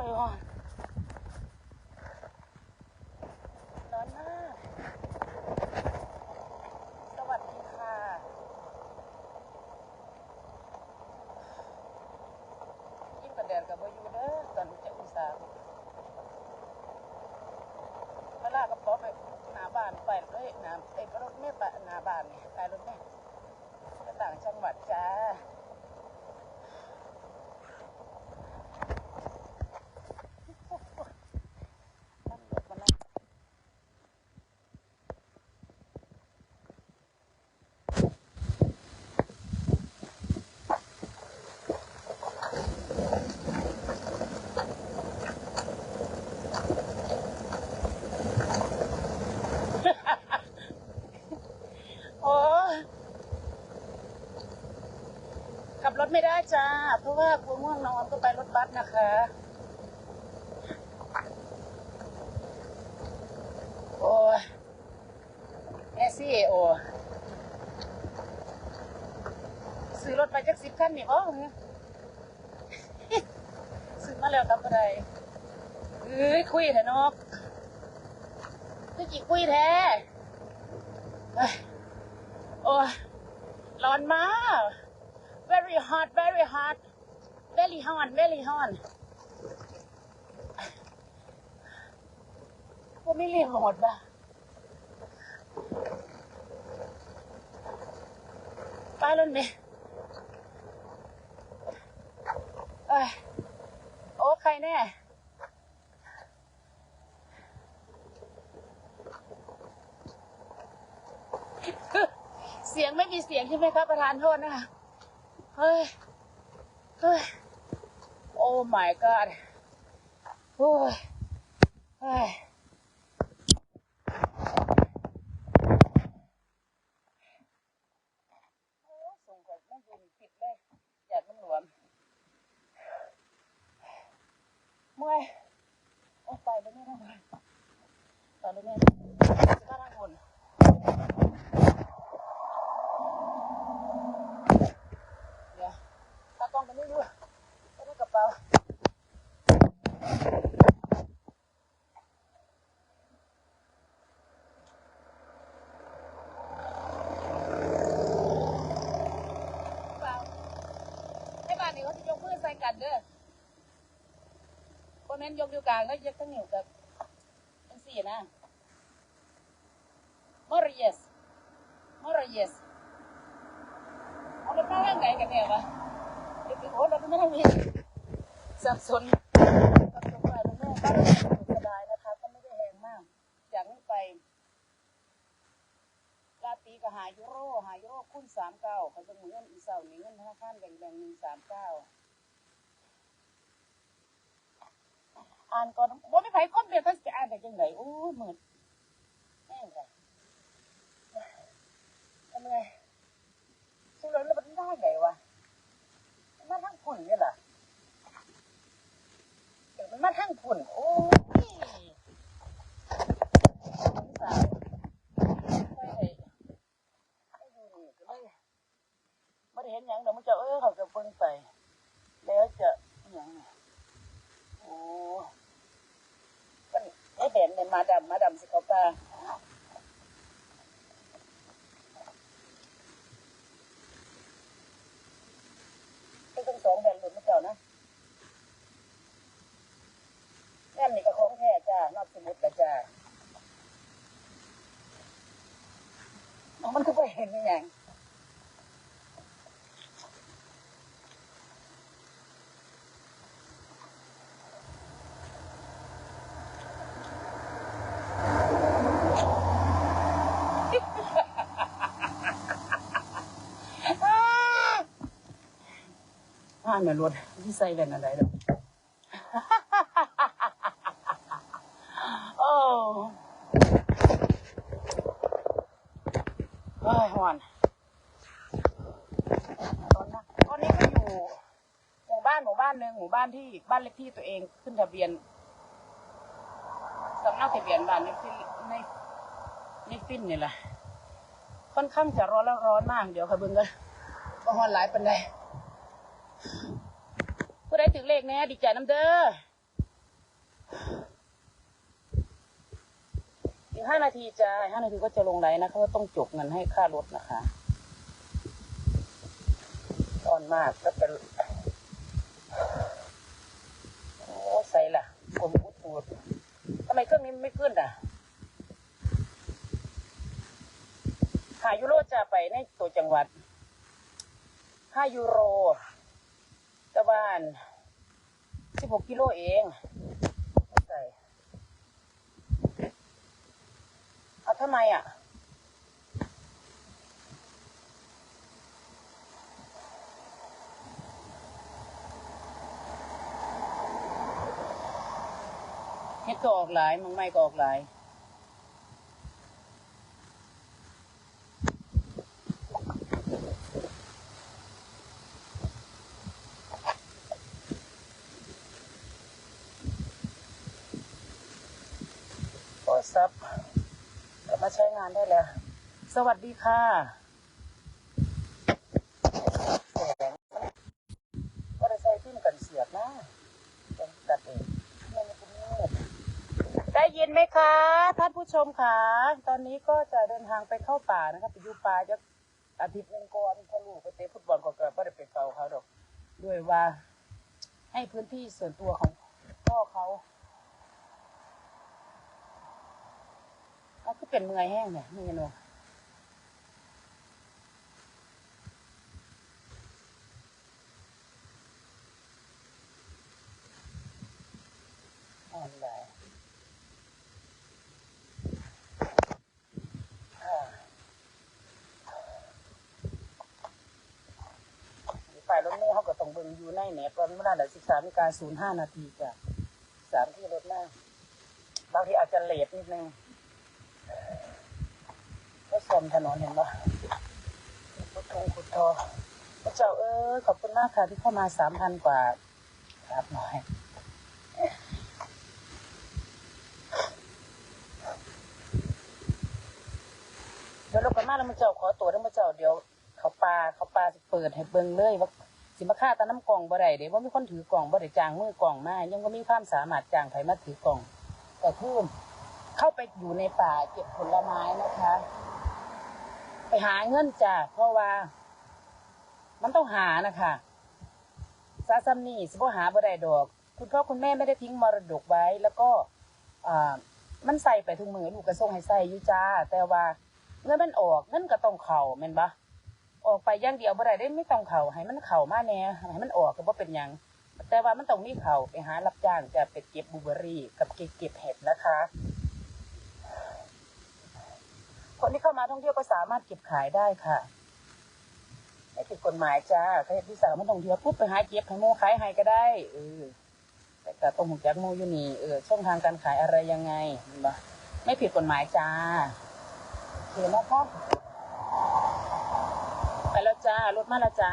ไอออนร้อนมาก สวัสดีค่ะ ยิ้มกระแดดกับบอยูเด้อตอนจะอุตส่าห์เวลากระป๋อไปหน้าบ้านไปเลยหนำไอ้รถเม่ไปหน้าบ้านเนี่ยไปรถเม่ต่างจังหวัดจ้า ไม่ได้จ้า เพราะว่ากลัวง่วงนอนก็ไปรถบัสนะคะ โอ้ยแอซี่โอซื้อรถไปจักสิบคันนี่บ่ซื้อมาแล้วทำอะไรเอ้ยคุยเถอะนกคือจีคุยแท้โอ้ยร้อนมาก very hot very hot very hot very hot ก็ไม่เรียกหมดป่ะไปแล้วเนี่ยเอ้ยโอ้ใครแน่เสียงไม่มีเสียงใช่ไหมครับประธานโทษนะคะ ฮ้ย เฮ้ย โอ้ my god โอ้ยเฮ้ยโอ้ส่งกดไม่ยืนผิดเลยอยากมันหลวมเมื่อยโอ้ไปแล้วไม่ได้ไปไปแล้วไม่ได้จะข้าทางบน เดี๋ยวตากล้องไปนี่ด้วยไปด้วยกระ เป๋าเปล่าให้บ้านนี้เขาจะยกมือใส่กันเด้อคนนั้นยกอยู่กลางแล้วยกทั้งหนิวกับทั้งสี่นะมอริเยสมอริเยสเอารถมาทางไหนกันเนี่ยวะเดี๋ยวไปโอ้รถมาทางนี้ สับสนสับสนไปตรงนี้บ้านเราสบายนะคะ ก็ไม่ได้แรงมาก จากนี้ไปลาตีก็หายูโรหายูโรคูณสามเก้าเขาจะเหมือนอีเสาหนีเงินธนาคารแบ่งแบ่งหนึ่งสามเก้าอ่านก่อนว่าไม่ไผคนเดียวท่านจะอ่านได้จังไหนโอ้ยหมืดแม่งค่ะทำไง ซึ่งเราแล้วมันได้ไงวะมันมาทั้งฝุ่นเนี่ยเหรอเดี๋ยวมันมาทั้งฝุ่น โอ้ยสงสารไม่ให้ให้ดูนี่ก็เลยไม่ได้ เห็นหยังเดี๋ยวมันจะเออเขาจะเบิ่งไป แล้วจะอย่างนี้โอ้มันไอ้แบนเนี่ยมาดำมาดำสิเขาปลาไอ้ทั้งสองแผ่นหลุดมาเจ้านะแผ่นนี่ก็ของแท้จ้านอกสมุดละจ้า มันก็ไปเห็นอหย่าง อ่าเนี่ยรถที่ใส่แว่นอะไรดอกโอ้เฮ้ยหวานตอนนั้นตอนนี้ก็อยู่หมู่บ้านหมู่บ้านหนึ่งหมู่บ้านที่บ้านเลขที่ตัวเองขึ้นทะเบียนสำเนาทะเบียนบ้านในฟินในในฟินนี่แหละค่อนข้างจะร้อนแล้วร้อนมากเดี๋ยวค่ะเบิ่งกันก็ฮอนหลายปันใด ผู้ใดถึงเลขแน่ดีใจน้ำเด้ออีกห้านาทีจะห้านาทีก็จะลงไลน์นะคะว่าต้องจบเงินให้ค่ารถนะคะตอนมากก็เป็นโอ้ใส่ล่ะผมอุดตูดทำไมเครื่องนี้ไม่ขึ้นอะหายูโรจะไปในตัวจังหวัดห้ายูโร ตะวันสิบหกกิโลเองใส่เอาทำไมอะเฮ็ดก็ออกหลายมังไม่ก็ออกหลาย โทรศัพท์กลับมาใช้งานได้แล้ว สวัสดีค่ะแสงก็ได้ใส่ขึ้นกันเสียบนะต้องตัดเองได้ยินไหมคะท่านผู้ชมคะตอนนี้ก็จะเดินทางไปเข้าป่านะครับไปอยู่ป่าจะอาทิตย์หนึงก่อนพอลูกไปเตะฟุตบอลก็เกิดไม่ได้ไปเฝ้าเขาดอก ด้วยว่าให้พื้นที่ส่วนตัวของพ่อเขา เขาคือเป็นเมื่อยแห้งเนี่ยนี่เนาะอ่อนไหลอ่าฝ่ายรถเมล์เขาก็ต้องเบิ่งอยู่ในเน็ตวันเวลาไหนสิบสามนาฬิกาศูนย์ห้านาทีจ้ะสามที่รถหน้าบางทีอาจจะเลทนิดนึง ก็สมถนนเห็นปะขุดทงขุดทอพระเจ้าเอ้ยขอบคุณมากค่ะที่เข้ามาสามพันกว่าครับหน่อยเดี๋ยวเรากันมาแล้วมาเจ้าขอตัวแล้วมาเจ้าเดี๋ยวเขาปลาเขาปลาสิเปิดให้เบิ่งเลยว่าสิมาฆ่าตาน้ำกล่องบ่ได้เดี๋ยวว่ามีคนถือกล่องบ่ได้จางมือกล่องมายังก็มีความสามารถจางไผมาถือกล่องแต่คือ เข้าไปอยู่ในป่าเก็บผลไม้นะคะ ไปหาเงินจ้ะเพราะว่า มันต้องหานะคะซาซัมนี่สิบหาบ่ได้ดอก คุณพ่อคุณแม่ไม่ได้ทิ้งมรดกไว้ แล้วก็มันใส่ไปทุกมือลูกกระส่งให้ใส่อยู่จ้า แต่ว่าเงินมันออกเงินก็ต้องเข่าแม่นปะออกไปย่างเดียวบ่ได้ได้ไม่ต้องเข่าให้มันเข่ามาแน่ให้มันออกก็บ่เป็นยังแต่ว่ามันต้องมีเข่าไปหารับจ้างจะไปเก็บบูเบอร์รี่กับเก็บเก็บเห็ดนะคะ คนที่เข้ามาท่องเที่ยวก็สามารถเก็บขายได้ค่ะ ไม่ผิดกฎหมายจ้าใครที่สามารถท่องเที่ยวปุ๊บไปหาเก็บให้โมขายให้ก็ได้เออแต่ก็ต้องหูจักโมอยู่นี่เออช่องทางการขายอะไรยังไงนะไม่ผิดกฎหมายจ้าโอเคนะคะไปแล้วจ้ารถมาแล้วจ้า